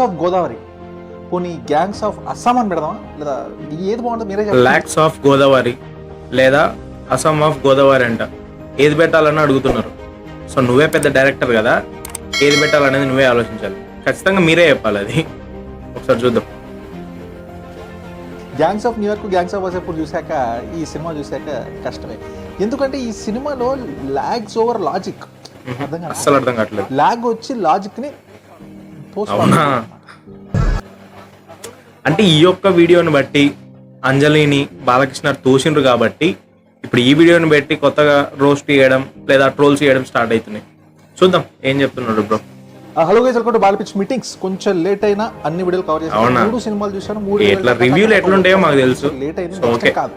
Of Godavari పోనీ gangs of Assam అని పెడదామా? లేదా ఏది బాగుంటుంది? మీరే ల్యాక్స్ ఆఫ్ గోదావరి లేదా అస్సాం ఆఫ్ గోదావరి అంట. ఏది పెట్టాలని అడుగుతున్నారు. సో నువ్వే పెద్ద డైరెక్టర్ కదా ఏది పెట్టాలనేది నువ్వే ఆలోచించాలి. ఖచ్చితంగా మీరే చెప్పాలి అది. ఒకసారి చూద్దాం. Gangs of New York gangs of Wasseypur చూశాక ఈ సినిమా చూశాక కష్టమే. ఎందుకంటే ఈ సినిమాలో లాగ్స్ ఓవర్ లాజిక్ అర్థం కాదు అస్సలు అర్థం కావట్లేదు. లాగ్ వచ్చి లాజిక్ని అవునా? అంటే ఈ యొక్క వీడియోని బట్టి అంజలిని బాలకృష్ణ తోసిండ్రు కాబట్టి ఇప్పుడు ఈ వీడియోని పెట్టి కొత్తగా రోస్ట్ చేయడం లేదా ట్రోల్స్ చేయడం స్టార్ట్ అవుతున్నాయి. చూద్దాం ఏం చెప్తున్నాడు bro? Hello guys welcome to Balapitch meetings కొంచెం లేట్ అయినా అన్ని వీడియోలు కవర్ అవునా? మూడు సినిమాలు చూశాను మూడు ఎట్లా రివ్యూలు ఎట్లుంటాయో మాకు తెలుసు. లేట్ ఓకే కాదు.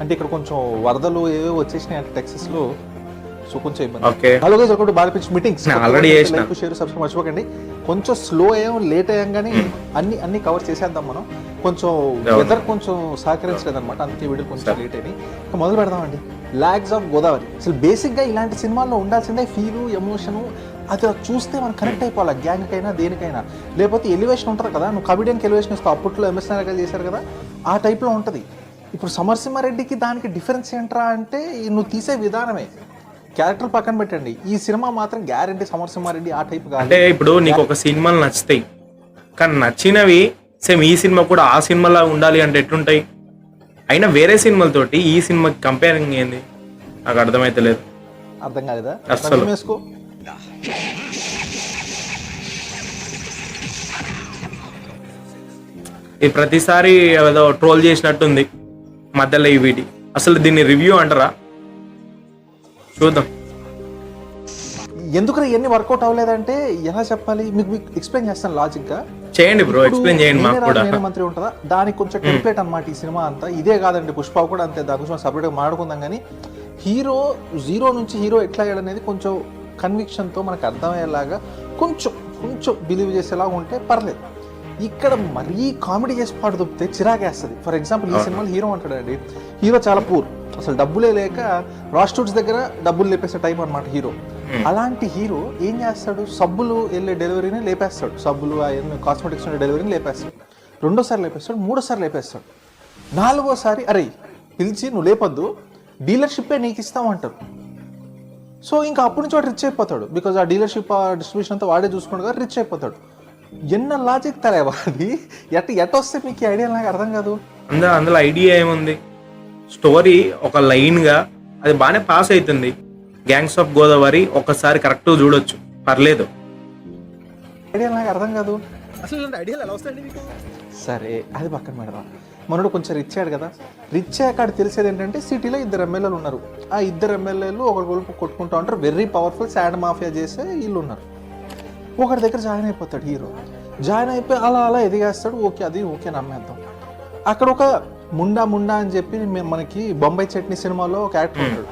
అంటే ఇక్కడ కొంచెం వరదలు ఏవో వచ్చేసినాయి అంటే టెక్సస్లో. సో కొంచెం ఇబ్బంది. Hello guys welcome to Balapitch meetings నేను already చేసిన. లైక్ షేర్ సబ్స్క్రైబ్ మర్చిపోకండి. కొంచెం స్లో అయ్యాం లేట్ అయ్యాంగానే అన్ని అన్ని కవర్ చేసేద్దాం మనం. కొంచెం. వెదర్ కొంచెం సహకరించలేదు అనమాట అందుకే వీడియో కొంచెం లేట్ అయినాయి. ఇంకా మొదలు పెడదామండి. లాగ్స్ ఆఫ్ గోదావరి అసలు బేసిక్గా ఇలాంటి సినిమాల్లో ఉండాల్సిందే ఫీలు ఎమోషను అది చూస్తే మనం కనెక్ట్ అయిపోవాలి. గ్యాంగ్ అయినా దేనికైనా. లేకపోతే ఎలివేషన్ ఉంటుంది కదా. నువ్వు కమిడియన్కి ఎలివేషన్ ఇస్తావు. అప్పట్లో ఎంఎస్ నాయకులు చేశారు కదా. ఆ టైప్లో ఉంటుంది. ఇప్పుడు సమరసింహారెడ్డికి దానికి డిఫరెన్స్ ఏంట్రా అంటే నువ్వు తీసే విధానమే. క్యారెక్టర్ పక్కన పెట్టండి. ఈ సినిమా మాత్రం గ్యారంటీ సమరసింహారెడ్డి ఆ టైప్ అంటే ఇప్పుడు నీకు ఒక సినిమాలు నచ్చుతాయి. కానీ నచ్చినవి సేమ్ ఈ సినిమా కూడా ఆ సినిమాలా ఉండాలి అంటే ఎట్లుంటాయి? అయినా వేరే సినిమాలతోటి ఈ సినిమాకి కంపేరింగ్ ఏంది? నాకు అర్థమైతే లేదు. అర్థం కాలేదా? అస్సలు. చేసుకో. ఇది ప్రతిసారి ఏదో ట్రోల్ చేసినట్టుంది. మధ్యలో ఈ వీటి అసలు దీన్ని రివ్యూ అంటారా? చూద్దాం. ఎందుకు ఇవన్నీ వర్కౌట్ అవ్వలేదంటే ఎలా చెప్పాలి? మీకు మీకు ఎక్స్ప్లెయిన్ చేస్తాను లాజిక్గా. చేయండి బ్రో ఎక్స్ప్లెయిన్ చేయండి మాకు కూడా. మంత్రి ఉంటుందా దానికి కొంచెం టెంప్లెట్ అన్నమాట ఈ సినిమా అంతా. ఇదే కాదండి పుష్ప కూడా అంతే దాని గురించి సపరేట్గా మాట్లాడుకుందాం కానీ హీరో జీరో నుంచి హీరో ఎట్లా అనేది కొంచెం కన్విక్షన్తో మనకు అర్థమయ్యేలాగా కొంచెం కొంచెం బిలీవ్ చేసేలాగా ఉంటే పర్లేదు. ఇక్కడ మరీ కామెడీ చేసి పాటు దొప్పితే చిరాకేస్తుంది. ఫర్ ఎగ్జాంపుల్ ఈ సినిమాలో హీరో అంటాడండి హీరో చాలా పూర్ అసలు డబ్బులే లేక ప్రాస్టిట్యూట్స్ దగ్గర డబ్బులు లేపేసే టైం అన్నమాట హీరో. అలాంటి హీరో ఏం చేస్తాడు? సబ్బులు వెళ్ళే డెలివరీని లేపేస్తాడు. సబ్బులు కాస్మెటిక్స్ ఉండే డెలివరీని లేపేస్తాడు. రెండోసారి లేపేస్తాడు మూడోసారి లేపేస్తాడు. నాలుగోసారి అరే పిలిచి నువ్వు లేపొద్దు డీలర్షిప్పే నీకు ఇస్తామంటారు సో ఇంకా అప్పటి నుంచి వాడు రిచ్ అయిపోతాడు. బికాజ్ ఆ డీలర్షిప్ ఆ డిస్ట్రిబ్యూషన్ అంతా వాడే చూసుకుంటూ రిచ్ అయిపోతాడు. ఎన్న లాజిక్ తలేవా అది? ఎట్ ఎట్ వస్తే మీకు ఐడియా నాకు అర్థం కాదు. అందులో ఐడియా ఏముంది? స్టోరీ ఒక లైన్గా అది బాగానే పాస్ అవుతుంది గ్యాంగ్స్ ఆఫ్ గోదావరి ఒక్కసారి కరెక్ట్ చూడొచ్చు. పర్లేదు. ఐడియా నాకు అర్థం కాదు. అసలు ఐడియాలు ఎలా వస్తాయండి మీకు? సరే అది పక్కన పెడదాం. మనోడు కొంచెం రిచ్ అయ్యాడు కదా. రిచ్ అయ్యాక తెలిసేది ఏంటంటే సిటీలో ఇద్దరు ఎమ్మెల్యేలు ఉన్నారు. ఆ ఇద్దరు ఎమ్మెల్యేలు ఒకరి గొలుపు కొట్టుకుంటూ ఉంటారు. వెర్రీ పవర్ఫుల్ శాడ్ మాఫియా చేసే వీళ్ళు ఉన్నారు. ఒకరి దగ్గర జాయిన్ అయిపోతాడు హీరో. జాయిన్ అయిపోయి అలా అలా ఎదిగేస్తాడు. ఓకే అది ఓకే నమ్మేద్దాం అక్కడ ఒక ముండా ముండా అని చెప్పి మనకి బొంబాయి చట్నీ సినిమాలో ఒక యాక్టర్ ఉంటాడు.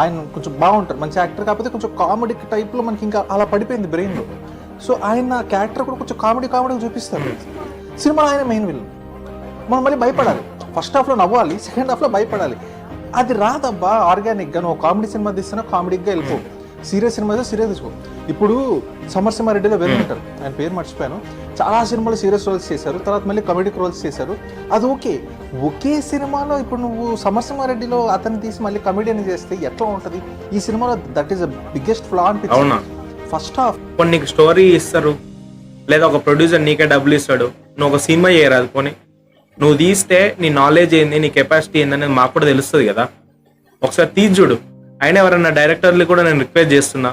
ఆయన కొంచెం బాగుంటాడు మంచి యాక్టర్. కాకపోతే కొంచెం కామెడీ టైప్లో మనకి ఇంకా అలా పడిపోయింది బ్రెయిన్లో. సో ఆయన క్యారెక్టర్ కూడా కొంచెం కామెడీ కామెడీ చూపిస్తారు సినిమా ఆయన మెయిన్ విలన్. మనం మళ్ళీ భయపడాలి. ఫస్ట్ హాఫ్లో నవ్వాలి సెకండ్ హాఫ్లో భయపడాలి. అది రాదబ్బా ఆర్గానిక్గా నువ్వు కామెడీ సినిమా తీస్తున్నా కామెడీగా వెళ్ళిపో. సీరియస్ సినిమా అయితే సీరియస్ తీసుకో. ఇప్పుడు సమరసింహారెడ్డిలో వెళ్ళి ఉంటారు ఆయన పేరు మర్చిపోయాను. చాలా సినిమాలు సీరియస్ రోల్స్ చేశారు. తర్వాత మళ్ళీ కామెడిక్ రోల్స్ చేశారు. అది ఓకే. ఒకే సినిమాలో ఇప్పుడు నువ్వు సమరసింహారెడ్డిలో అతన్ని తీసి మళ్ళీ కమెడియన్ చేస్తే ఎట్లా ఉంటుంది? ఈ సినిమాలో that is the biggest flaw అవునా? అనిపించింది ఫస్ట్ హాఫ్ కొన్ని నీకు స్టోరీ ఇస్తారు. లేదా ఒక ప్రొడ్యూసర్ నీకే డబ్బులు ఇస్తాడు. నువ్వు ఒక సినిమా చేయరాదు పోనీ? నువ్వు తీస్తే నీ నాలెడ్జ్ ఏంది నీ కెపాసిటీ ఏంది అనేది మాకు కూడా తెలుస్తుంది కదా. ఒకసారి తీసి చూడు. అయినా ఎవరన్నా డైరెక్టర్లు కూడా నేను రిక్వెస్ట్ చేస్తున్నా.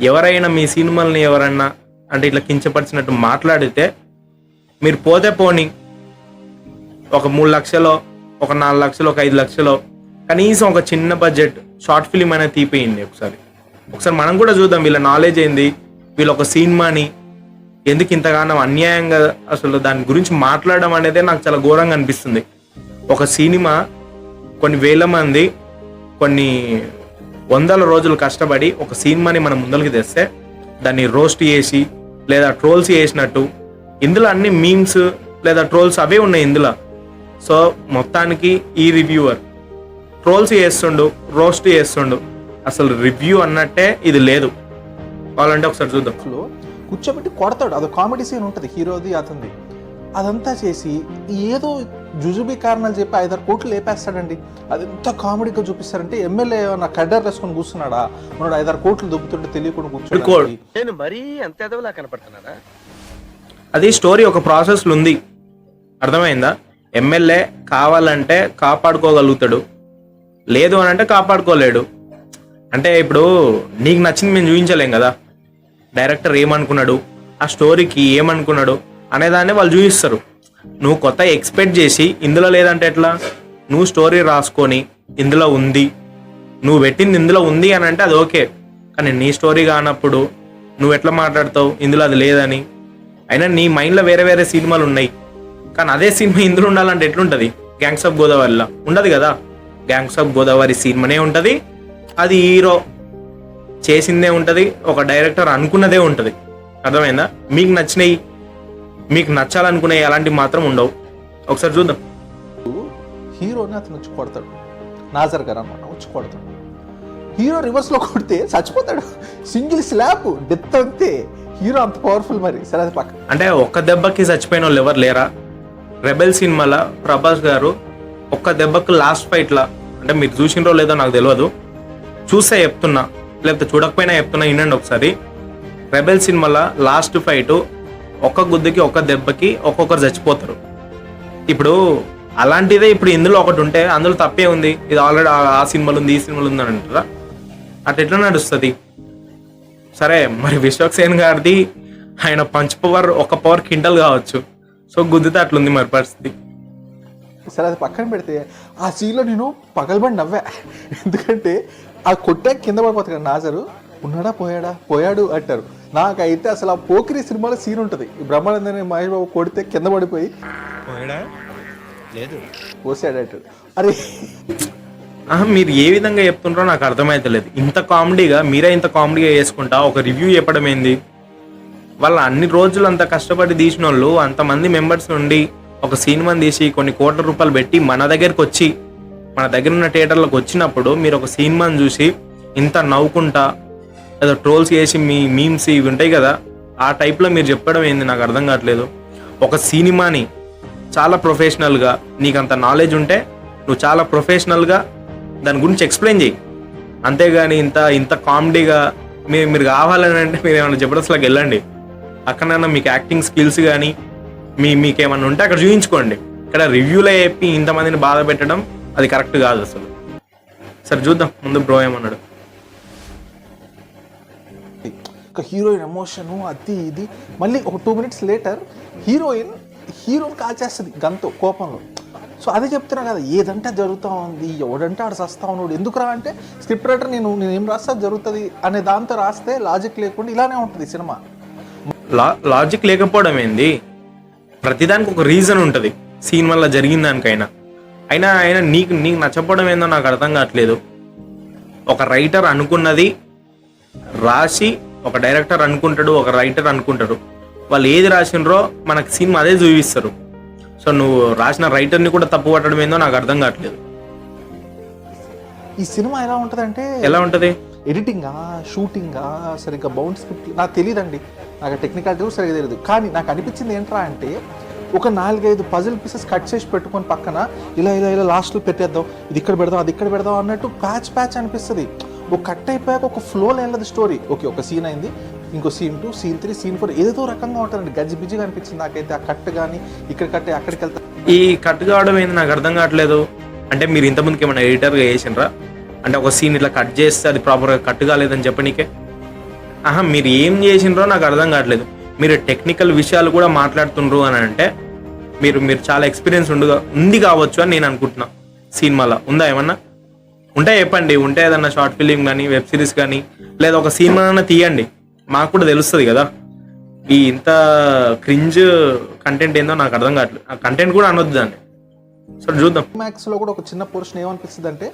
ఎవరైనా మీ సినిమాల్ని ఎవరన్నా అంటే ఇట్లా కించపరిచినట్టు మాట్లాడితే మీరు పోతే పోని ఒక మూడు లక్షలో ఒక నాలుగు లక్షలు ఒక ఐదు లక్షలో కనీసం ఒక చిన్న బడ్జెట్ షార్ట్ ఫిలిం అనేది తీపేయండి ఒకసారి. ఒకసారి మనం కూడా చూద్దాం వీళ్ళ నాలెడ్జ్ ఏంది వీళ్ళ ఒక సినిమాని ఎందుకు ఇంతగానో అన్యాయంగా అసలు దాని గురించి మాట్లాడడం అనేది నాకు చాలా ఘోరంగా అనిపిస్తుంది. ఒక సినిమా కొన్ని వేల మంది కొన్ని వందల రోజులు కష్టపడి ఒక సినిమాని మనం ముందరికి తెస్తే దాన్ని రోస్ట్ చేసి లేదా ట్రోల్స్ చేసినట్టు ఇందులో అన్ని మీమ్స్ లేదా ట్రోల్స్ అవే ఉన్నాయి ఇందులో. సో మొత్తానికి ఈ రివ్యూవర్ ట్రోల్స్ చేస్తుండు రోస్ట్ చేస్తుండు. అసలు రివ్యూ అన్నట్టే ఇది లేదు. వాళ్ళంటే ఒకసారి చూద్దాం. లో కూర్చోబెట్టి కొడతాడు. అదో కామెడీ సీన్ ఉంటుంది. హీరోది అతనిది. అదంతా చేసి ఏదో జుజుబీ కారణాలు చెప్పి ఐదారు కోట్లు లేపేస్తాడండి. అది ఎంత కామెడీగా చూపిస్తారంటే ఎమ్మెల్యే నా కడ్డర్ వేసుకొని కూర్చున్నాడా? మనోడు ఐదారు కోట్లు దొబ్బుతుంటే తెలియకుండా కోడ్. కూర్చోడు నేను మరీ అంత ఎదవలా కనపడుతున్నానా? అది స్టోరీ ఒక ప్రాసెస్లో ఉంది అర్థమైందా? ఎమ్మెల్యే కావాలంటే కాపాడుకోగలుగుతాడు. లేదు అని అంటే కాపాడుకోలేడు. అంటే ఇప్పుడు నీకు నచ్చింది మేము చూపించలేం కదా? డైరెక్టర్ ఏమనుకున్నాడు? ఆ స్టోరీకి ఏమనుకున్నాడు? అనేదాన్ని వాళ్ళు చూపిస్తారు. నువ్వు కొత్త ఎక్స్పెక్ట్ చేసి ఇందులో లేదంటే ఎట్లా? నువ్వు స్టోరీ రాసుకొని ఇందులో ఉంది. నువ్వు పెట్టింది ఇందులో ఉంది అని అంటే అది ఓకే కానీ నీ స్టోరీ కానప్పుడు నువ్వు ఎట్లా మాట్లాడతావు? ఇందులో అది లేదని. అయినా నీ మైండ్లో వేరే వేరే సినిమాలు ఉన్నాయి. కానీ అదే సినిమా ఇందులో ఉండాలంటే ఎట్లుంటుంది? గ్యాంగ్స్ ఆఫ్ గోదావరిలో ఉండదు కదా? గ్యాంగ్స్ ఆఫ్ గోదావరి సినిమానే ఉంటుంది. అది హీరో చేసిందే ఉంటుంది. ఒక డైరెక్టర్ అనుకున్నదే ఉంటుంది. అర్థమైందా? మీకు నచ్చినాయి మీకు నచ్చాలనుకునే అలాంటివి మాత్రం ఉండవు. ఒకసారి చూద్దాం. హీరోని అతను వచ్చి కొడతాడు. నాజర్ గారు అనమాట వచ్చి కొడతాడు. హీరో రివర్స్లో కొడితే చచ్చిపోతాడు. సింగిల్ స్లాప్ డెత్ అంతే. హీరో అంత పవర్ఫుల్ మరి. సరే అది పక్క. అంటే ఒక్క దెబ్బకి చచ్చిపోయిన వాళ్ళు ఎవరు లేరా? రెబెల్ సినిమాలో ప్రభాస్ గారు ఒక్క దెబ్బకి లాస్ట్ ఫైట్లా అంటే మీరు చూసినరో లేదో నాకు తెలియదు చూస్తే చెప్తున్నా లేకపోతే చూడకపోయినా చెప్తున్నా వినండి ఒకసారి. రెబెల్ సినిమాలో లాస్ట్ ఫైట్ ఒక్క గుద్దుకి ఒక్క దెబ్బకి ఒక్కొక్కరు చచ్చిపోతారు. ఇప్పుడు అలాంటిదే ఇప్పుడు ఇందులో ఒకటి ఉంటే అందులో తప్పే ఉంది. ఇది ఆల్రెడీ ఆ సినిమాలు ఉంది ఈ సినిమాలు ఉంది అని అంటారా? అట్లా ఎట్లా నడుస్తుంది? సరే మరి విశ్వక్సేన్ గారిది ఆయన పంచ్ పవర్ ఒక పవర్ కింటల్ కావచ్చు. సో గుద్దితే అట్లుంది మరి పరిస్థితి. సరే అది పక్కన పెడితే ఆ సీన్లో నేను పగలబడి నవ్వా. ఎందుకంటే ఆ కొట్టాక కింద పడిపోతుంది కదా నాజరు. ఉన్నాడా పోయాడా? పోయాడు అంటారు. నాకైతే అసలు ఆ పోకిరి సినిమాలో సీన్ ఉంటుంది. ఈ బ్రహ్మానందని మహేష్ బాబు కొడితే కింద పడిపోయి లేదు. పోసాడు అంటాడు అరే. మీరు ఏ విధంగా చెప్తుంటారో నాకు అర్థమైతలేదు. ఇంత కామెడీగా మీరే ఇంత కామెడీగా చేసుకుంటా ఒక రివ్యూ చెప్పడం ఏంది? వాళ్ళ అన్ని రోజులు అంత కష్టపడి తీసిన వాళ్ళు అంతమంది మెంబర్స్ నుండి ఒక సినిమాని తీసి కొన్ని కోట్ల రూపాయలు పెట్టి మన దగ్గరికి వచ్చి మన దగ్గర ఉన్న థియేటర్లకు వచ్చినప్పుడు మీరు ఒక సినిమాని చూసి ఇంత నవ్వుకుంటా ఏదో ట్రోల్స్ చేసి మీ మీమ్స్ ఇవి ఉంటాయి కదా ఆ టైప్లో మీరు చెప్పడం ఏంది? నాకు అర్థం కావట్లేదు. ఒక సినిమాని చాలా ప్రొఫెషనల్గా నీకు అంత నాలెడ్జ్ ఉంటే నువ్వు చాలా ప్రొఫెషనల్గా దాని గురించి ఎక్స్ప్లెయిన్ చేయి. అంతేగాని ఇంత ఇంత కామెడీగా మీరు మీరు కావాలని అంటే మీరు ఏమైనా జబర్దస్త్లోకి వెళ్ళండి. అక్కడైనా మీకు యాక్టింగ్ స్కిల్స్ కానీ మీ మీకు ఏమైనా ఉంటే అక్కడ చూపించుకోండి ఇక్కడ రివ్యూలో చెప్పి ఇంతమందిని బాధ పెట్టడం అది కరెక్ట్ కాదు అసలు. సరే చూద్దాం. ముందు బ్రో ఏమన్నాడు? ఒక హీరోయిన్ ఎమోషను అది ఇది. మళ్ళీ ఒక టూ మినిట్స్ లేటర్ హీరోయిన్ హీరోని కాల్చేస్తుంది గంతో కోపంలో. సో అదే చెప్తున్నా కదా ఏదంటే జరుగుతూ ఉంది ఎవడంటే ఆడు సస్తా ఉన్నాడు ఎందుకు రా అంటే స్క్రిప్ట్ రైటర్ నేను నేను ఏం రాస్తే జరుగుతుంది అనే దాంతో రాస్తే లాజిక్ లేకుండా ఇలానే ఉంటుంది సినిమా. లా లాజిక్ లేకపోవడం ఏంది? ప్రతిదానికి ఒక రీజన్ ఉంటుంది సీన్ వల్ల జరిగిన దానికైనా. అయినా అయినా నీకు నీకు నచ్చపోవడం ఏందో నాకు అర్థం కావట్లేదు. ఒక రైటర్ అనుకున్నది రాసి ఒక డైరెక్టర్ అనుకుంటాడు ఒక రైటర్ అనుకుంటాడు. వాళ్ళు ఏది రాసినరో మనకి సినిమా అదే చూపిస్తారు. సో నువ్వు రాసిన రైటర్ని కూడా తప్పు పట్టడం ఏందో నాకు అర్థం కావట్లేదు. ఈ సినిమా ఎలా ఉంటుందంటే ఎలా ఉంటది? ఎడిటింగా షూటింగా సరిగ్గా బౌండ్ స్క్రిప్ట్ నాకు తెలియదండి నాకు టెక్నికాలిటీ కూడా సరిగ్గా తెలియదు కానీ నాకు అనిపించింది ఏంట్రా అంటే ఒక నాలుగైదు పజిల్ పీసెస్ కట్ చేసి పెట్టుకొని పక్కన ఇలా ఇలా ఇలా లాస్ట్లో పెట్టేద్దాం. ఇది ఇక్కడ పెడదాం అది ఇక్కడ పెడదాం అన్నట్టు ప్యాచ్ ప్యాచ్ అనిపిస్తుంది. ఒక కట్ అయిపోయాక ఒక ఫ్లో లేదు స్టోరీ ఓకే ఒక సీన్ అయింది. ఇంకో scene two scene three scene four ఏదో రకంగా ఉంటారండి గజ్జి బిజ్జిగా అనిపించింది నాకైతే. ఆ కట్ కానీ ఇక్కడ కట్ అక్కడికి వెళ్తా ఈ కట్ కావడం ఏంది నాకు అర్థం కావట్లేదు. అంటే మీరు ఇంతకుముందుకి ఏమైనా ఎడిటర్గా చేసినరా అంటే ఒక సీన్ ఇట్లా కట్ చేస్తే అది ప్రాపర్గా కట్ కాలేదని చెప్పనీకే ఆహా మీరు ఏం చేసినరో నాకు అర్థం కావట్లేదు. మీరు టెక్నికల్ విషయాలు కూడా మాట్లాడుతుండ్రు అని అంటే మీరు మీరు చాలా ఎక్స్పీరియన్స్ ఉండుగా ఉంది కావచ్చు అని నేను అనుకుంటున్నా. సినిమాలో ఉందా ఏమన్నా? ఉంటే చెప్పండి ఉంటే ఏదన్నా షార్ట్ ఫిలిం కానీ వెబ్ సిరీస్ కానీ లేదా ఒక సినిమా తీయండి. మాకు కూడా తెలుస్తుంది కదా. ఈ ఇంత క్రింజ్ కంటెంట్ ఏందో నాకు అర్థం కావట్లేదు ఆ కంటెంట్ కూడా అనొద్దు దాన్ని. సరే చూద్దాం. క్లైమాక్స్లో కూడా ఒక చిన్న పోర్షన్ ఏమనిపిస్తుంది అంటే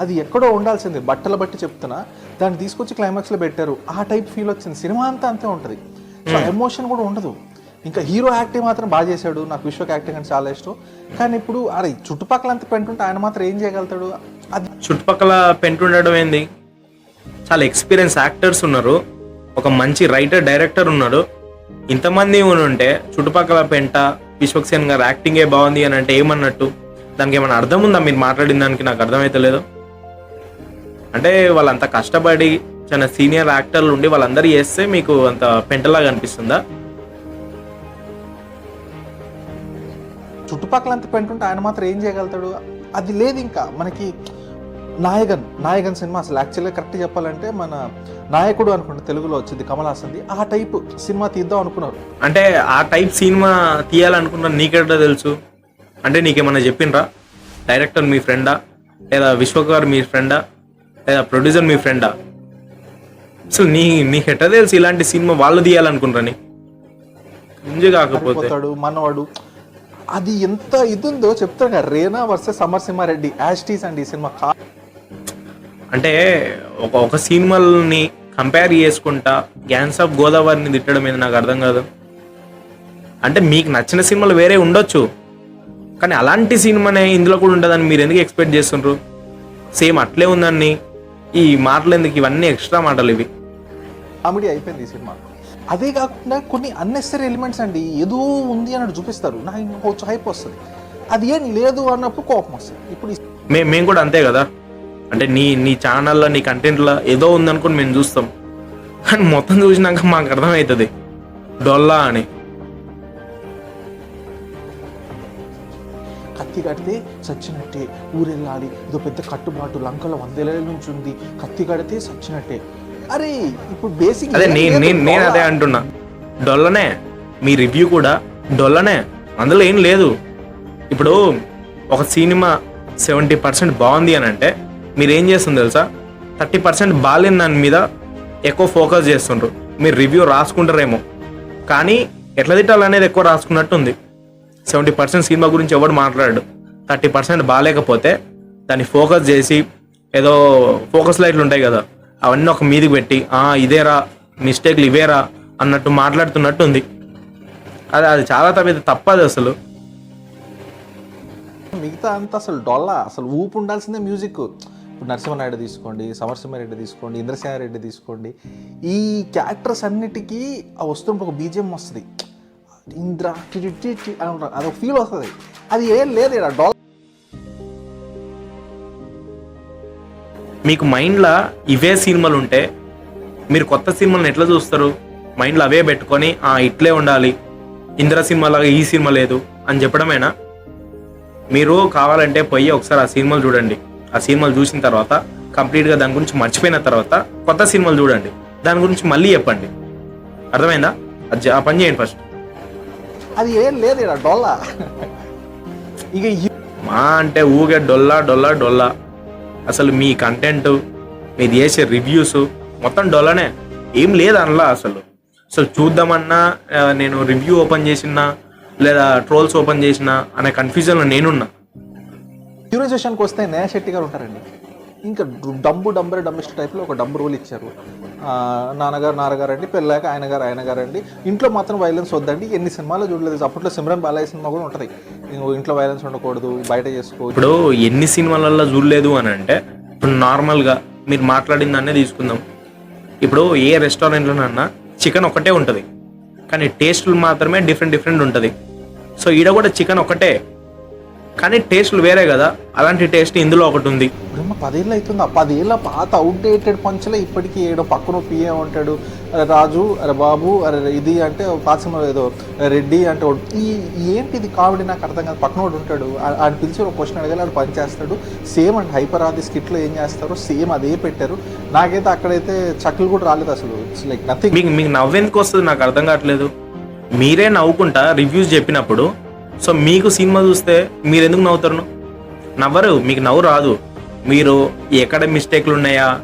అది ఎక్కడో ఉండాల్సింది. బట్టలు బట్టి చెప్తున్నా. దాన్ని తీసుకొచ్చి క్లైమాక్స్లో పెట్టారు. ఆ టైప్ ఫీల్ వచ్చింది. సినిమా అంతా అంతే ఉంటుంది. సో ఎమోషన్ కూడా ఉండదు. ఇంకా హీరో యాక్టింగ్ మాత్రం బాగా చేశాడు. నాకు విశ్వక్ యాక్టింగ్ అంటే చాలా ఇష్టం. కానీ ఇప్పుడు అరే చుట్టుపక్కల అంత పెంటుంటే ఆయన మాత్రం ఏం చేయగలుగుతాడు? చుట్టుపక్కల పెంట్ ఉండడం ఏంది? చాలా ఎక్స్పీరియన్స్ యాక్టర్స్ ఉన్నారు. ఒక మంచి రైటర్ డైరెక్టర్ ఉన్నాడు. ఇంతమంది ఉంటే చుట్టుపక్కల పెంట విశ్వక్సేన్ గారు యాక్టింగే బాగుంది అని అంటే ఏమన్నట్టు? దానికి ఏమైనా అర్థం ఉందా? మీరు మాట్లాడిన దానికి నాకు అర్థమైతే లేదు. అంటే వాళ్ళంత కష్టపడి చాలా సీనియర్ యాక్టర్లు ఉండి వాళ్ళందరూ చేస్తే మీకు అంత పెంటలాగా అనిపిస్తుందా? చుట్టుపక్కల అంత పెంటుంటే ఆయన మాత్రం ఏం చేయగలుగుతాడు? అది లేదు ఇంకా. మనకి నాయగన్ నాయగన్ సినిమా అసలు యాక్చువల్గా కరెక్ట్ చెప్పాలంటే మన నాయకుడు అనుకుంటే తెలుగులో వచ్చింది కమల్ హాసన్ది. ఆ టైప్ సినిమా తీద్దాం అనుకున్నారు. అంటే ఆ టైప్ సినిమా తీయాలనుకున్నా నీకెట్టా తెలుసు? అంటే నీకేమన్నా చెప్పిండ్రా డైరెక్టర్ మీ ఫ్రెండా? లేదా విశ్వకర్ మీ ఫ్రెండా? లేదా ప్రొడ్యూసర్ మీ ఫ్రెండా? అసలు నీ నీకు ఎట్టా తెలుసు ఇలాంటి సినిమా వాళ్ళు తీయాలనుకుంటారని ఇంజు కాకపోతే. మనవాడు. అది ఎంత ఇది ఉందో చెప్తాడు కదా రేనా వర్సెస్ సమరసింహారెడ్డి యాస్టీస్ అండి ఈ సినిమా కా అంటే ఒక ఒక సినిమాల్ని కంపేర్ చేసుకుంటా గ్యాన్స్ ఆఫ్ గోదావరిని తిట్టడం మీద నాకు అర్థం కాదు. అంటే మీకు నచ్చిన సినిమాలు వేరే ఉండొచ్చు. కానీ అలాంటి సినిమానే ఇందులో కూడా ఉండదని మీరు ఎందుకు ఎక్స్పెక్ట్ చేస్తుండ్రు? సేమ్ అట్లే ఉందని ఈ మాటలు ఎందుకు? ఇవన్నీ ఎక్స్ట్రా మాటలు ఇవి. కామెడీ అయిపోయింది ఈ సినిమా. అదే కాకుండా కొన్ని అన్నెసరీ ఎలిమెంట్స్ అండి. ఏదో ఉంది అన్నట్టు చూపిస్తారు. నాకు ఇంకొంచెం హైప్ వస్తుంది. అది ఏం లేదు అన్నప్పుడు కోపం వస్తుంది. ఇప్పుడు ఈ మే మేము కూడా అంతే కదా? అంటే నీ నీ ఛానల్లో నీ కంటెంట్లో ఏదో ఉందనుకుని మేము చూస్తాం. కానీ మొత్తం చూసినాక మాకు అర్థమవుతుంది డొల్లా అని. కత్తి కడితే చచ్చినట్టే ఊరెళ్ళాలి. ఇదో పెద్ద కట్టుబాటు లంకలో వందేళ్ళ నుంచి ఉంది. కత్తి కడితే చచ్చినట్టే అరే ఇప్పుడు బేసిక్ అదే నేను నేను నేను అదే అంటున్నా. డొల్లనే మీ రివ్యూ కూడా డొల్లనే. అందులో ఏం లేదు. ఇప్పుడు ఒక సినిమా సెవెంటీ పర్సెంట్ బాగుంది అని అంటే మీరు ఏం చేస్తుంది తెలుసా? థర్టీ పర్సెంట్ బాగాలేని దాని మీద ఎక్కువ ఫోకస్ చేస్తుండ్రు. మీరు రివ్యూ రాసుకుంటారేమో. కానీ ఎట్లా తిట్టాలనేది ఎక్కువ రాసుకున్నట్టు ఉంది సెవెంటీ పర్సెంట్ సినిమా గురించి ఎవడు మాట్లాడాడు. థర్టీ పర్సెంట్ బాగాలేకపోతే దాన్ని ఫోకస్ చేసి ఏదో ఫోకస్ లైట్లు ఉంటాయి కదా. అవన్నీ ఒక మీదికి పెట్టి ఆ ఇదేరా మిస్టేక్లు ఇవేరా అన్నట్టు మాట్లాడుతున్నట్టు ఉంది. అది అది చాలా తప్పేది తప్పదు అసలు. మిగతా అంతా అసలు డొల్లా అసలు ఊపు ఉండాల్సిందే మ్యూజిక్. ఇప్పుడు నరసింహనాయుడు తీసుకోండి సమరసింహారెడ్డి తీసుకోండి ఇంద్రసింహారెడ్డి తీసుకోండి. ఈ క్యారెక్టర్స్ అన్నిటికీ ఆ వస్తున్నప్పుడు ఒక బీజియం వస్తుంది. ఇంద్ర అది ఒక ఫీల్ వస్తుంది. అది ఏం లేదు ఇక్కడ. డొల్ మీకు మైండ్లో ఇవే సినిమాలు ఉంటే మీరు కొత్త సినిమాలను ఎట్లా చూస్తారు? మైండ్లో అవే పెట్టుకొని ఆ ఇట్లే ఉండాలి. ఇంద్ర సినిమాలాగా ఈ సినిమా లేదు అని చెప్పడమేనా? మీరు కావాలంటే పోయి ఒకసారి ఆ సినిమాలు చూడండి. ఆ సినిమాలు చూసిన తర్వాత కంప్లీట్గా దాని గురించి మర్చిపోయిన తర్వాత కొత్త సినిమాలు చూడండి. దాని గురించి మళ్ళీ చెప్పండి. అర్థమైందా? అది ఆ పని చేయండి ఫస్ట్. అది ఏం లేదు డొల్లా. ఇక మా అంటే ఊగే డొల్లా డొల్లా డొల్లా. అసలు మీ కంటెంట్ మీరు చేసే రివ్యూస్ మొత్తం డొలనే ఏం లేదు అందులో అసలు. అసలు చూద్దామన్నా నేను రివ్యూ ఓపెన్ చేసినా లేదా ట్రోల్స్ ఓపెన్ చేసినా అనే కన్ఫ్యూజన్లో నేనున్నా. హీరోజేషన్కి వస్తే నయా శెట్టి గారు ఉంటారండి. ఇంకా డంబు డంబర్ డంబెస్ట్ టైప్లో ఒక డంబు రోల్ ఇచ్చారు. నాన్నగారు నాన్నగారు అండి పెళ్ళాక ఆయన గారు ఆయన గారండి. ఇంట్లో మాత్రం వైలెన్స్ వద్దండి. ఎన్ని సినిమాలు చూడలేదు. అప్పట్లో సిమ్రన్ బాలయ్య సినిమా కూడా ఉంటుంది. ఇంట్లో వైలెన్స్ ఉండకూడదు బయట చేసుకో. ఇప్పుడు ఎన్ని సినిమాలలో చూడలేదు అని అంటే ఇప్పుడు నార్మల్గా మీరు మాట్లాడిన దాన్నే తీసుకుందాం. ఇప్పుడు ఏ రెస్టారెంట్లోనన్నా చికెన్ ఒకటే ఉంటుంది. కానీ టేస్ట్లు మాత్రమే డిఫరెంట్ డిఫరెంట్ ఉంటుంది. సో ఈడ కూడా చికెన్ ఒకటే. కానీ టేస్ట్లు వేరే కదా అలాంటి టేస్ట్ ఇందులో ఒకటి ఉంది. పదేళ్ళు అవుతుంది ఆ పదేళ్ళ పాత అవుట్డేటెడ్ పంచులే ఇప్పటికీ ఏడో పక్కన పిఏ ఉంటాడు అరే రాజు అరే బాబు అరే ఇది అంటే పాత సినిమాలో ఏదో రెడ్డి అంటే. ఈ ఏంటి ఇది కామెడీ నాకు అర్థం కాదు. పక్కన వాడు ఉంటాడు. ఆయన పిలిచి ఒక క్వశ్చన్ అడగాలి ఆడు పని చేస్తాడు. సేమ్ అండ్ హైపర్ ఆది స్కిట్లో ఏం చేస్తారో సేమ్ అదే పెట్టారు. నాకైతే అక్కడైతే చక్కలు కూడా రాలేదు అసలు. ఇట్స్ లైక్ నథింగ్ మీకు నవ్వెందుకు వస్తుంది నాకు అర్థం కావట్లేదు. మీరే నవ్వుకుంటా రివ్యూస్ చెప్పినప్పుడు సో మీకు సినిమా చూస్తే మీరు ఎందుకు నవ్వుతారు? నవ్వరు మీకు నవ్వు రాదు. మీరు ఎక్కడ మిస్టేక్లు ఉన్నాయా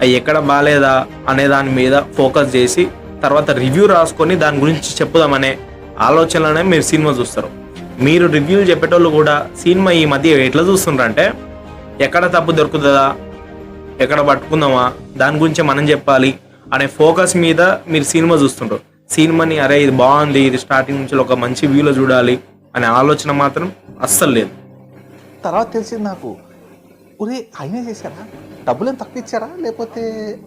అవి ఎక్కడ బాగాలేదా అనే దాని మీద ఫోకస్ చేసి తర్వాత రివ్యూ రాసుకొని దాని గురించి చెప్పుదామనే ఆలోచనలోనే మీరు సినిమా చూస్తారు. మీరు రివ్యూ చెప్పేటోళ్ళు కూడా సినిమా ఈ మధ్య ఎట్లా చూస్తుండ్రంటే ఎక్కడ తప్పు దొరుకుతుందా ఎక్కడ పట్టుకుందామా దాని గురించి మనం చెప్పాలి అనే ఫోకస్ మీద మీరు సినిమా చూస్తుంటారు సినిమాని అరే ఇది బాగుంది ఇది స్టార్టింగ్ నుంచి ఒక మంచి వ్యూలో చూడాలి అనే ఆలోచన మాత్రం అస్సలు లేదు. తర్వాత తెలిసింది నాకు ఒరే ఆయనే చేశారా డబ్బులు ఏం తక్కువ ఇచ్చారా లేకపోతే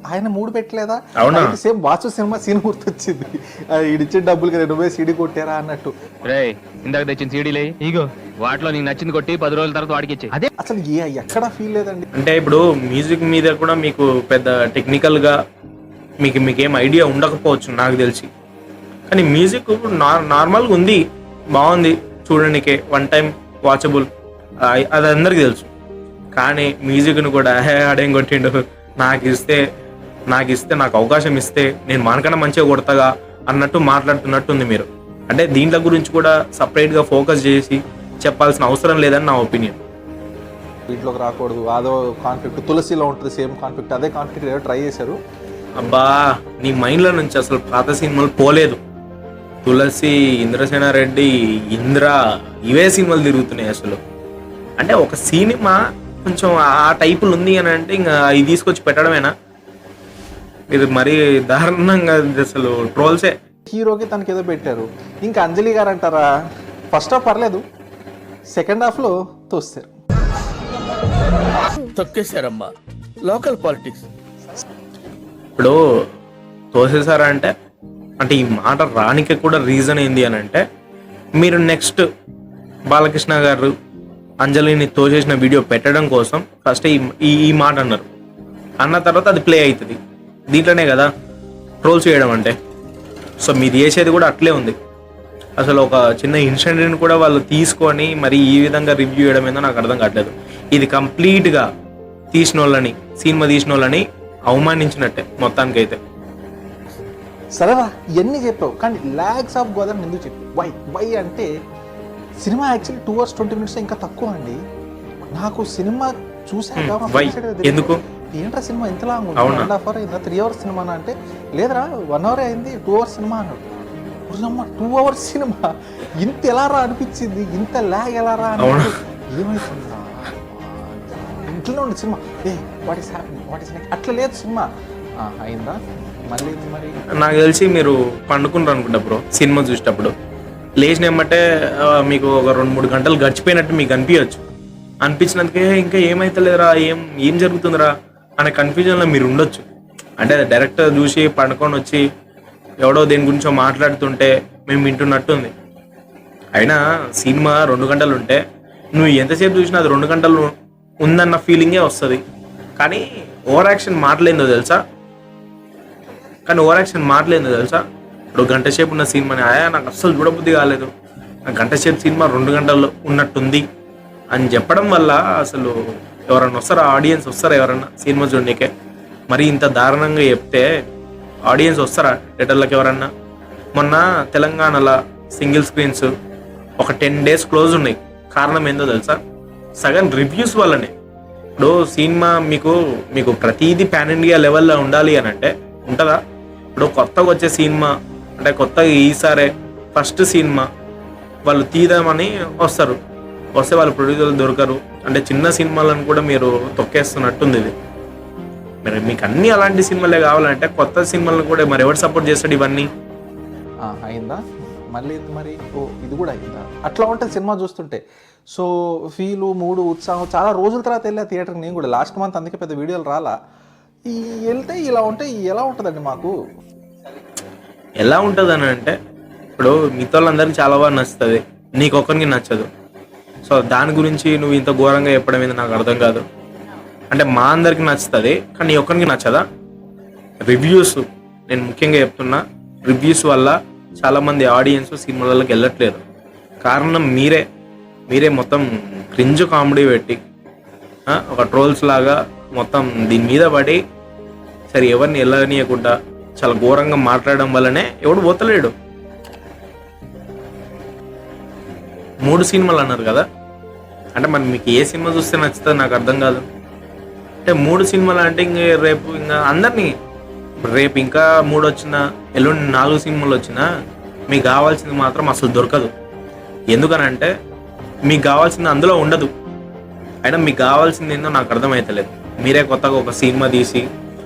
ఆయన మూడు పెట్టలేదా? అవునా? సేమ్ వాసు సినిమా సీన్ గుర్తొచ్చింది. ఆ, ఈడిచ్చే డబ్బులకి రెండు వేలు సీడీ కొట్టారా అన్నట్టు. రే ఇందాక తెచ్చిన సీడీలే? ఇగో. వాటిలో నీకు నచ్చింది కొట్టి పది రోజుల తర్వాత వాడికి ఇచ్చే అదే. అసలు ఏ ఎక్కడా ఫీల్ లేదండి. అంటే ఇప్పుడు మ్యూజిక్ మీద కూడా మీకు పెద్ద టెక్నికల్గా మీకు మీకేం ఐడియా ఉండకపోవచ్చు నాకు తెలిసి. కానీ మ్యూజిక్ నార్ నార్మల్గా ఉంది బాగుంది. చూడడానికే వన్ టైం వాచబుల్ అది అందరికీ తెలుసు. కానీ మ్యూజిక్ను కూడా హే ఆడేం కొట్టిండు? నాకు ఇస్తే నాకు ఇస్తే నాకు అవకాశం ఇస్తే నేను మనకన్నా మంచిగా కొడతాగా అన్నట్టు మాట్లాడుతున్నట్టు ఉంది మీరు. అంటే దీంట్లో గురించి కూడా సపరేట్గా ఫోకస్ చేసి చెప్పాల్సిన అవసరం లేదని నా ఒపీనియన్. వీటిలోకి రాకూడదు. అదో కాన్ఫ్లిక్ట్ తులసిలో ఉంటుంది సేమ్ కాన్ఫ్లిక్ట్ అదే కాన్ఫ్లిక్ట్ ఏదో ట్రై చేశారు. అబ్బా నీ మైండ్లో నుంచి అసలు పాత సినిమాలు పోలేదు. తులసి ఇంద్రసేన రెడ్డి ఇంద్ర ఇవే సినిమాలు తిరుగుతున్నాయి అసలు. అంటే ఒక సినిమా కొంచెం ఆ టైపులు ఉంది అని అంటే ఇంకా ఇది తీసుకొచ్చి పెట్టడమేనా? ఇది మరీ దారుణంగా అసలు ట్రోల్సే. హీరోకి తనకి ఏదో పెట్టారు. ఇంకా అంజలి గారు అంటారా? ఫస్ట్ హాఫ్ పర్లేదు. సెకండ్ హాఫ్లో తోస్తారు. తొక్కేశారమ్మా. Local politics. ఇప్పుడు తోసేసారా అంటే అంటే ఈ మాట రానికి కూడా రీజన్ ఏంది అని అంటే మీరు నెక్స్ట్ బాలకృష్ణ గారు అంజలిని తోసేసిన వీడియో పెట్టడం కోసం ఫస్ట్ ఈ ఈ- ఈ మాట అన్నారు. అన్న తర్వాత అది ప్లే అవుతుంది దీంట్లోనే కదా ట్రోల్స్ చేయడం అంటే. సో మీరు చేసేది కూడా అట్లే ఉంది. అసలు ఒక చిన్న ఇన్సిడెంట్ని కూడా వాళ్ళు తీసుకొని మరి ఈ విధంగా రివ్యూ చేయడం ఏందో నాకు అర్థం కావట్లేదు. ఇది కంప్లీట్గా తీసిన వాళ్ళని సినిమా తీసిన వాళ్ళని అవమానించినట్టే మొత్తానికైతే. సరేరా ఇవన్నీ చెప్పావు. కానీ ల్యాక్స్ ఆఫ్ గోదావరి ఎందుకు చెప్పు వై వై అంటే cinema actually two hours twenty minutes ఇంకా తక్కువ అండి. నాకు సినిమా చూసాక దగ్గర ఎందుకు? ఏంట్రా సినిమా ఇంత లాంగ్ ఉంది? వన్ హాఫ్ అవర్ అయిందా? త్రీ అవర్స్ సినిమా అంటే లేదురా వన్ అవర్ అయింది టూ అవర్స్ సినిమా అన్నాడు. అమ్మ టూ అవర్స్ సినిమా? ఇంత ఎలా రా అనిపించింది? ఇంత ల్యాగ్ ఎలా రా? ఏమైతుందా ఇంట్లో ఉండి cinema. A what is happy what is next అట్లా లేదు సినిమా. అయిందా? నాకు తెలిసి మీరు పండుకుంటారు అనుకుంటా బ్రో సినిమా చూసేటప్పుడు. లేచిన ఏమంటే మీకు ఒక రెండు మూడు గంటలు గడిచిపోయినట్టు మీకు అనిపించచ్చు. అనిపించినందుకే ఇంకా ఏమైతలేదురా ఏం ఏం జరుగుతుందిరా అనే కన్ఫ్యూజన్లో మీరు ఉండొచ్చు. అంటే డైరెక్ట్ చూసి పండుకొని వచ్చి ఎవడో దేని గురించో మాట్లాడుతుంటే మేము వింటున్నట్టు ఉంది అయినా సినిమా రెండు గంటలు ఉంటే నువ్వు ఎంతసేపు చూసినా అది రెండు గంటలు ఉందన్న ఫీలింగే వస్తుంది. కానీ ఓవర్ యాక్షన్ మాటలేందో తెలుసా? కానీ ఓవర్ యాక్షన్ మారలేదు తెలుసా? ఇప్పుడు గంట సేపు ఉన్న సినిమాని ఆయా నాకు అస్సలు చూడబుద్ధి కాలేదు. నాకు గంట సేపు సినిమా రెండు గంటల్లో ఉన్నట్టుంది అని చెప్పడం వల్ల అసలు ఎవరన్నా వస్తారా? ఆడియన్స్ వస్తారా ఎవరన్నా సినిమా చూడనీకే? మరి ఇంత దారుణంగా చెప్తే ఆడియన్స్ వస్తారా థియేటర్లకు ఎవరన్నా? మొన్న తెలంగాణలో సింగిల్ స్క్రీన్స్ ఒక టెన్ డేస్ క్లోజ్ ఉన్నాయి. కారణం ఏందో తెలుసా? సగం రివ్యూస్ వల్లనే. ఇప్పుడు సినిమా మీకు మీకు ప్రతిదీ పాన్ ఇండియా లెవెల్లో ఉండాలి అని అంటే ఉంటుందా? ఇప్పుడు కొత్తగా వచ్చే సినిమా అంటే కొత్తగా ఈసారే ఫస్ట్ సినిమా వాళ్ళు తీద్దామని వస్తారు. వస్తే వాళ్ళ ప్రొడ్యూసర్లు దొరకరు. అంటే చిన్న సినిమాలను కూడా మీరు తొక్కేస్తున్నట్టుంది ఇది. మరి మీకు అన్ని అలాంటి సినిమాలే కావాలంటే కొత్త సినిమాలను కూడా మరి ఎవరు సపోర్ట్ చేస్తాడు ఇవన్నీ? అయిందా? మళ్ళీ మరి ఓ ఇది కూడా అయిందా? అట్లా ఉంటుంది సినిమా చూస్తుంటే. సో ఫీలు మూడు ఉత్సాహం చాలా రోజుల తర్వాత వెళ్ళా థియేటర్కి నేను కూడా. లాస్ట్ మంత్ అందుకే పెద్ద వీడియోలు రాలా. ఈ వెళ్తే ఇలా ఉంటే ఎలా ఉంటుందండి మాకు? ఎలా ఉంటుంది అని అంటే ఇప్పుడు మిగతా వాళ్ళందరికీ చాలా బాగా నచ్చుతుంది. నీకు ఒక్కరికి నచ్చదు. సో దాని గురించి నువ్వు ఇంత ఘోరంగా చెప్పడం ఏంది నాకు అర్థం కాదు. అంటే మా అందరికి నచ్చుతుంది కానీ నీ ఒక్కరికి నచ్చదా? రివ్యూస్ నేను ముఖ్యంగా చెప్తున్నా రివ్యూస్ వల్ల చాలామంది ఆడియన్స్ సినిమాలకు వెళ్ళట్లేదు. కారణం మీరే. మీరే మొత్తం క్రింజ్ కామెడీ పెట్టి ఒక ట్రోల్స్ లాగా మొత్తం దీని మీద పడి సరే ఎవరిని వెళ్ళనీయకుండా చాలా ఘోరంగా మాట్లాడడం వల్లనే ఎవడు పోతలేడు. మూడు సినిమాలు అన్నారు కదా? అంటే మరి మీకు ఏ సినిమా చూస్తే నచ్చుతుంది నాకు అర్థం కాదు. అంటే మూడు సినిమాలు అంటే ఇంక రేపు ఇంకా అందరినీ. రేపు ఇంకా మూడు వచ్చినా ఎల్లుండి నాలుగు సినిమాలు వచ్చినా మీకు కావాల్సింది మాత్రం అసలు దొరకదు. ఎందుకనంటే మీకు కావాల్సింది అందులో ఉండదు. అయినా మీకు కావాల్సింది ఏందో నాకు అర్థమవుతలేదు మీరే కొత్తగా ఒక సినిమా తీసి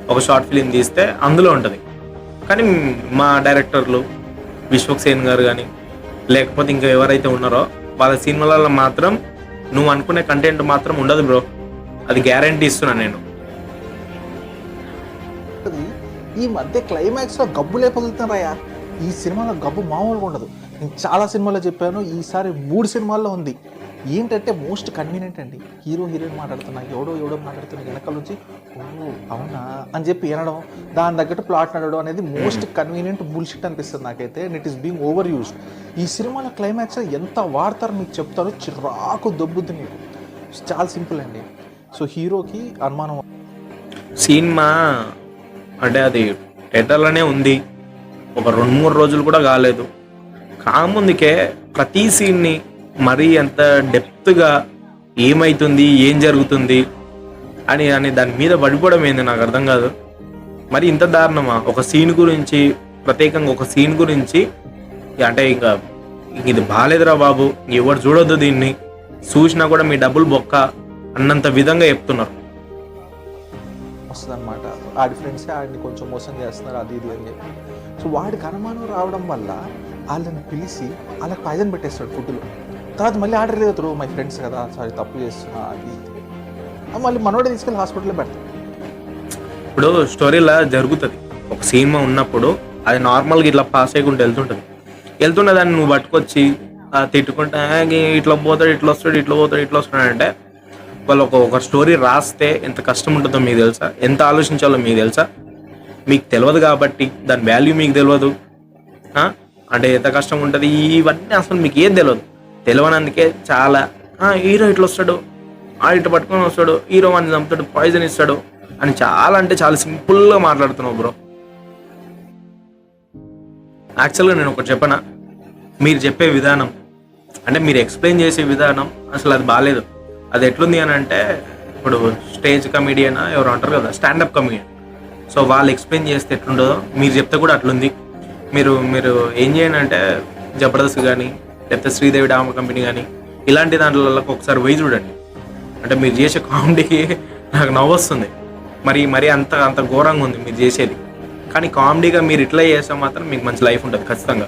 ఒక షార్ట్ ఫిలిం తీస్తే అందులో ఉంటుంది. కానీ మా డైరెక్టర్లు విశ్వక్సేన్ గారు కానీ లేకపోతే ఇంకా ఎవరైతే ఉన్నారో వాళ్ళ సినిమాలలో మాత్రం నువ్వు అనుకునే కంటెంట్ మాత్రం ఉండదు బ్రో. అది గ్యారంటీ ఇస్తున్నాను నేను. ఈ మధ్య క్లైమాక్స్లో గబ్బులే పదులుతున్నారయ్యా ఈ సినిమాలో గబ్బు మామూలుగా ఉండదు. నేను చాలా సినిమాల్లో చెప్పాను ఈసారి మూడు సినిమాల్లో ఉంది. ఏంటంటే మోస్ట్ కన్వీనియంట్ అండి. హీరో హీరోయిన్ మాట్లాడుతున్నా ఎవడో ఎవడో మాట్లాడుతున్నా వెనకాల నుంచి ఓ అవునా? అని చెప్పి వినడం దాని తగ్గట్టు ప్లాట్ నడవడం అనేది మోస్ట్ కన్వీనియంట్ బుల్షిట్ అనిపిస్తుంది నాకైతే and it is being over used ఈ సినిమాలో క్లైమాక్స్ ఎంత వాడతారో మీకు చెప్తారో చిరాకు దొబ్బుద్ది మీకు. చాలా సింపుల్ అండి. సో హీరోకి అనుమానం సినిమా అంటే అది థియేటర్లోనే ఉంది. ఒక రెండు మూడు రోజులు కూడా కాలేదు. కాముందుకే ప్రతి సీన్ని మరీ అంత డెప్త్గా ఏమైతుంది ఏం జరుగుతుంది అని అని దాని మీద పడిపోవడం ఏంది నాకు అర్థం కాదు. మరి ఇంత దారుణమా? ఒక సీన్ గురించి ప్రత్యేకంగా ఒక సీన్ గురించి అంటే ఇంకా ఇంక ఇది బాగాలేదురా బాబు ఎవరు చూడొద్దు దీన్ని. చూసినా కూడా మీ డబ్బులు బొక్క అన్నంత విధంగా చెప్తున్నారు. వస్తుంది అనమాట ఆడి ఫ్రెండ్సే ఆడిని కొంచెం మోసం చేస్తున్నారు అది ఇది అని చెప్పి. సో వాడికి అనుమానం రావడం వల్ల వాళ్ళని పిలిచి వాళ్ళకి పాయిజన్ పెట్టేస్తాడు ఫుడ్లో. తర్వాత మళ్ళీ ఆర్డర్ లేదు మై ఫ్రెండ్స్ కదా సారీ తప్పు చేస్తున్నా అది. మళ్ళీ మనోడే తీసుకెళ్ళి హాస్పిటల్లో పెడతాం ఇప్పుడు స్టోరీలా జరుగుతుంది. ఒక సినిమా ఉన్నప్పుడు అది నార్మల్గా ఇట్లా పాస్ అయ్యకుండా వెళ్తుంటుంది. వెళ్తున్న దాన్ని నువ్వు పట్టుకొచ్చి తిట్టుకుంటా ఇట్లా పోతాడు ఇట్లా వస్తాడు ఇట్లా పోతాడు ఇట్లా వస్తాడు అంటే వాళ్ళు ఒక ఒక స్టోరీ రాస్తే ఎంత కష్టం ఉంటుందో మీకు తెలుసా? ఎంత ఆలోచించాలో మీకు తెలుసా? మీకు తెలియదు కాబట్టి దాని వాల్యూ మీకు తెలియదు. అంటే ఎంత కష్టం ఉంటుంది? ఇవన్నీ అసలు మీకు ఏం తెలియదు. తెలియనందుకే చాలా హీరో ఇట్లా వస్తాడు ఆ పట్టుకొని వస్తాడు హీరో వాడిని చంపుతాడు పాయిజన్ ఇస్తాడు అని చాలా అంటే చాలా సింపుల్గా మాట్లాడుతున్నావు బ్రో యాక్చువల్గా నేను ఒకటి చెప్పనా? మీరు చెప్పే విధానం అంటే మీరు ఎక్స్ప్లెయిన్ చేసే విధానం అసలు అది బాగాలేదు అది ఎట్లుంది అని అంటే ఇప్పుడు స్టేజ్ కమెడియన్ ఎవరు అంటారు కదా స్టాండప్ కమెడియన్ సో వాళ్ళు ఎక్స్ప్లెయిన్ చేస్తే ఎట్లుంటుందో మీరు చెప్తే కూడా అట్లుంది. మీరు మీరు ఏం చేయండి అంటే జబర్దస్త్ కానీ లేకపోతే శ్రీదేవి డామ కంపెనీ కానీ ఇలాంటి దాంట్లో ఒకసారి పోయి చూడండి. అంటే మీరు చేసే కామెడీకి నాకు నవ్వొస్తుంది. మరి మరి అంత అంత ఘోరంగా ఉంది మీరు చేసేది. కానీ కామెడీగా మీరు ఇట్లా చేస్తే మాత్రం మీకు మంచి లైఫ్ ఉంటుంది ఖచ్చితంగా.